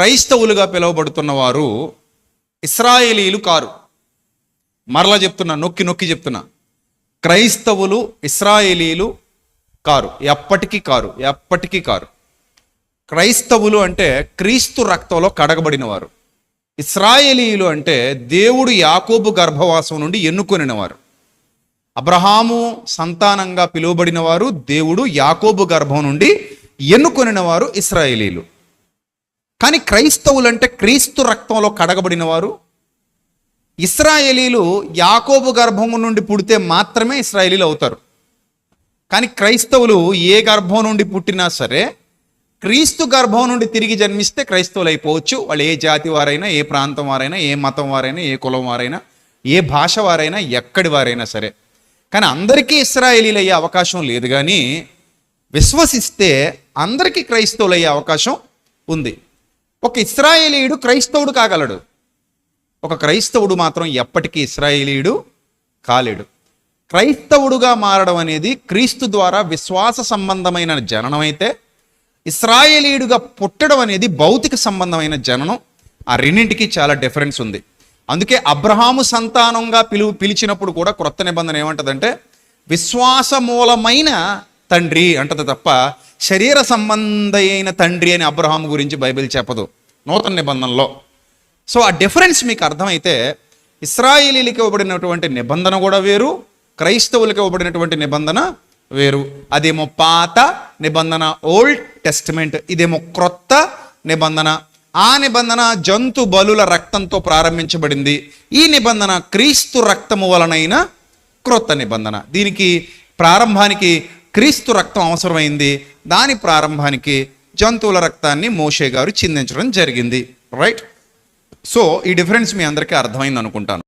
క్రైస్తవులుగా పిలువబడుతున్న వారు ఇస్రాయేలీలు కారు. మరలా చెప్తున్నా నొక్కి నొక్కి చెప్తున్నా. క్రైస్తవులు ఇస్రాయేలీలు కారు. ఎప్పటికీ కారు ఎప్పటికీ కారు. క్రైస్తవులు అంటే క్రీస్తు రక్తంలో కడగబడిన వారు ఇస్రాయేలీలు అంటే దేవుడు యాకోబు గర్భవాసం నుండి ఎన్నుకొనినవారు. అబ్రహాము సంతానంగా పిలువబడిన వారు దేవుడు యాకోబు గర్భం నుండి ఎన్నుకొనిన వారు ఇస్రాయేలీలు. కానీ క్రైస్తవులు అంటే క్రీస్తు రక్తంలో కడగబడిన వారు ఇస్రాయేలీలు యాకోబు గర్భం నుండి పుడితే మాత్రమే ఇస్రాయేలీలు అవుతారు. కానీ క్రైస్తవులు ఏ గర్భం నుండి పుట్టినా సరే క్రీస్తు గర్భం నుండి తిరిగి జన్మిస్తే క్రైస్తవులు అయిపోవచ్చు. వాళ్ళు ఏ జాతి వారైనా ఏ ప్రాంతం వారైనా ఏ మతం వారైనా ఏ కులం వారైనా ఏ భాష వారైనా ఎక్కడి వారైనా సరే. కానీ అందరికీ ఇస్రాయేలీలు అయ్యే అవకాశం లేదు. కానీ విశ్వసిస్తే అందరికీ క్రైస్తవులు అయ్యే అవకాశం ఉంది. ఒక ఇస్రాయేలీయుడు క్రైస్తవుడు కాగలడు. ఒక క్రైస్తవుడు మాత్రం ఎప్పటికీ ఇస్రాయేలీయుడు కాలేడు. క్రైస్తవుడుగా మారడం అనేది క్రీస్తు ద్వారా విశ్వాస సంబంధమైన జననం అయితే ఇస్రాయేలీయుడుగా పుట్టడం అనేది భౌతిక సంబంధమైన జననం ఆ రెండింటికి చాలా డిఫరెన్స్ ఉంది. అందుకే అబ్రహాము సంతానంగా పిలు పిలిచినప్పుడు కూడా క్రొత్త నిబంధన ఏమంటదంటే విశ్వాస మూలమైన తండ్రి అంటది తప్ప శరీర సంబంధమైన తండ్రి అని అబ్రహాం గురించి బైబిల్ చెప్పదు. నూతన నిబంధనలో. సో ఆ డిఫరెన్స్ మీకు అర్థమైతే ఇస్రాయిలీలకి ఇవ్వబడినటువంటి నిబంధన కూడా వేరు క్రైస్తవులకి ఇవ్వబడినటువంటి నిబంధన వేరు. అదేమో పాత నిబంధన ఓల్డ్ టెస్టిమెంట్ ఇదేమో క్రొత్త నిబంధన. ఆ నిబంధన జంతు బలుల రక్తంతో ప్రారంభించబడింది. ఈ నిబంధన క్రీస్తు రక్తము వలనైన క్రొత్త నిబంధన. దీనికి ప్రారంభానికి క్రీస్తు రక్తం అవసరమైంది. దాని ప్రారంభానికి జంతువుల రక్తాన్ని మోషే గారు చిందించడం జరిగింది. రైట్ సో ఈ డిఫరెన్స్ మీ అందరికీ అర్థమైంది అనుకుంటాను